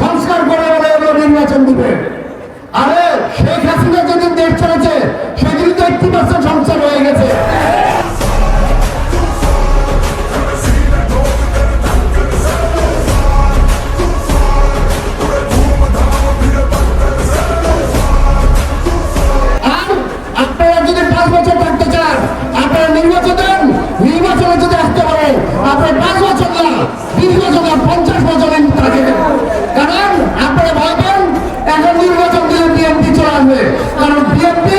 সংস্কার করে বলে ওরা নির্বাচন দিবে। আরে শেখ হাসিনা যেদিন দেশ ছেড়েছে সেদিন তো একটি পার্সেন্ট সংস্কার হয়ে গেছে। নির্বাচনে যদি আসতে পারে আপনার পাঁচ বছর না, বিশ বছর না, পঞ্চাশ বছরের তাকে থাকবে কারণ বিএনপি